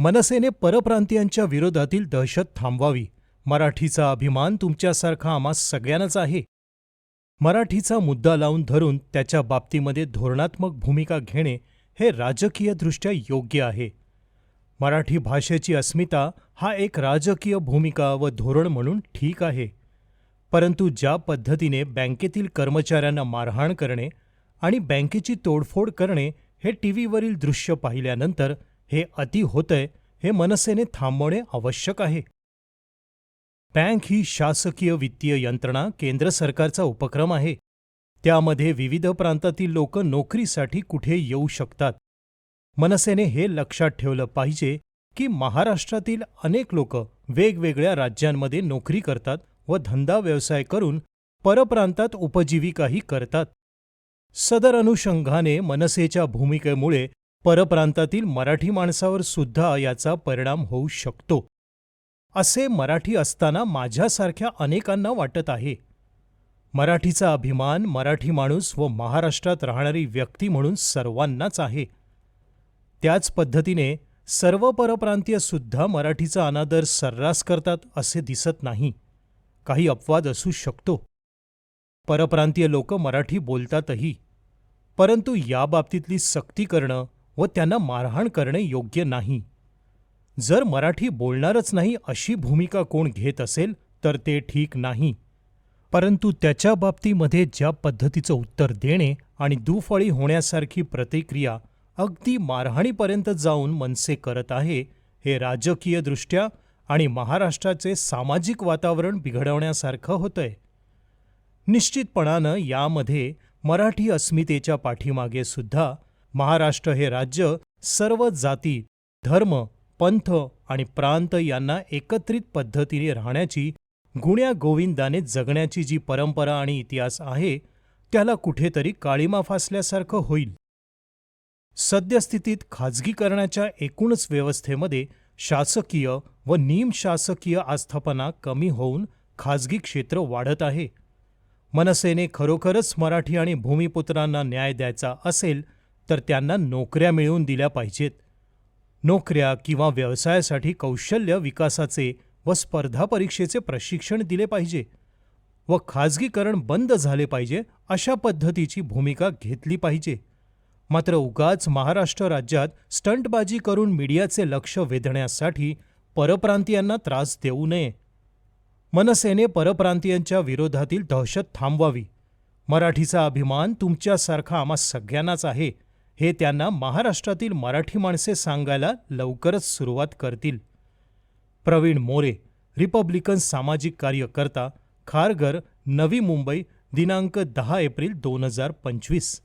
मनसेने परप्रांतीयांच्या विरोधातील दहशत थांबवावी. मराठीचा अभिमान तुमच्यासारखा आम्हा सगळ्यांनाच आहे. मराठीचा मुद्दा लावून धरून त्याच्या बाबतीमध्ये धोरणात्मक भूमिका घेणे हे राजकीयदृष्ट्या योग्य आहे. मराठी भाषेची अस्मिता हा एक राजकीय भूमिका व धोरण म्हणून ठीक आहे. परंतु ज्या पद्धतीने बँकेतील कर्मचाऱ्यांना मारहाण करणे आणि बँकेची तोडफोड करणे हे टी व्हीवरील दृश्य पाहिल्यानंतर हे अति होतंय हे मनसेने थांबवणे आवश्यक आहे. बँक ही शासकीय वित्तीय यंत्रणा केंद्र सरकारचा उपक्रम आहे. त्यामध्ये विविध प्रांतातील लोक नोकरीसाठी कुठे येऊ शकतात? मनसेने हे लक्षात ठेवलं पाहिजे की महाराष्ट्रातील अनेक लोक वेगवेगळ्या राज्यांमध्ये नोकरी करतात व धंदा व्यवसाय करून परप्रांतात उपजीविकाही करतात. सदर अनुषंगाने मनसेच्या भूमिकेमुळे परप्रांतातील मराठी माणसावर सुद्धा याचा परिणाम होऊ शकतो. असे मराठी असताना माझ्यासारख्या अनेकांना वाटत आहे. मराठीचा अभिमान मराठी माणूस व महाराष्ट्रात राहणारी व्यक्ती म्हणून सर्वांनाच आहे. त्याच पद्धतीने सर्व परप्रांतीय सुद्धा मराठीचा अनादर सर्रास करतात असे दिसत नाही. काही अपवाद असू शकतो. परप्रांतीय लोक मराठी बोलतातही. परंतु याबाबतीतली सक्ती करणं व त्यांना मारहाण करणे योग्य नाही. जर मराठी बोलणारच नाही अशी भूमिका कोण घेत असेल तर ते ठीक नाही. परंतु त्याच्या बाबतीमध्ये ज्या पद्धतीचं उत्तर देणे आणि दुफळी होण्यासारखी प्रतिक्रिया अगदी मारहाणीपर्यंत जाऊन मनसे करत आहे हे राजकीयदृष्ट्या आणि महाराष्ट्राचे सामाजिक वातावरण बिघडवण्यासारखं होतंय. निश्चितपणानं यामध्ये मराठी अस्मितेच्या पाठीमागे सुद्धा महाराष्ट्र हे राज्य सर्व जाती धर्म पंथ आणि प्रांत यांना एकत्रित पद्धतीने राहण्याची गुण्या गोविंदाने जगण्याची जी परंपरा आणि इतिहास आहे त्याला कुठेतरी काळीमा फासल्यासारखं होईल. सद्यस्थितीत खाजगीकरणाच्या एकूणच व्यवस्थेमध्ये शासकीय व निमशासकीय आस्थापना कमी होऊन खाजगी क्षेत्र वाढत आहे. मनसेने खरोखरच मराठी आणि भूमिपुत्रांना न्याय द्यायचा असेल तर त्यांना नोकऱ्या मिळवून दिल्या पाहिजेत. नोकऱ्या किंवा व्यवसायासाठी कौशल्य विकासाचे व स्पर्धा परीक्षेचे प्रशिक्षण दिले पाहिजे व खाजगीकरण बंद झाले पाहिजे अशा पद्धतीची भूमिका घेतली पाहिजे. मात्र उगाच महाराष्ट्र राज्यात स्टंटबाजी करून मीडियाचे लक्ष वेधण्यासाठी परप्रांतीयांना त्रास देऊ नये. मनसेने परप्रांतीयांच्या विरोधातील दहशत थांबवावी. मराठीचा अभिमान तुमच्यासारखा आम्हा सगळ्यांनाच आहे. हे त्यांना महाराष्ट्रातील मराठी माणसे सांगायला लवकरच सुरुवात करतील. प्रवीण मोरे रिपब्लिकन सामाजिक कार्यकर्ता खारघर नवी मुंबई दिनांक दहा एप्रिल दोन हजार पंचवीस.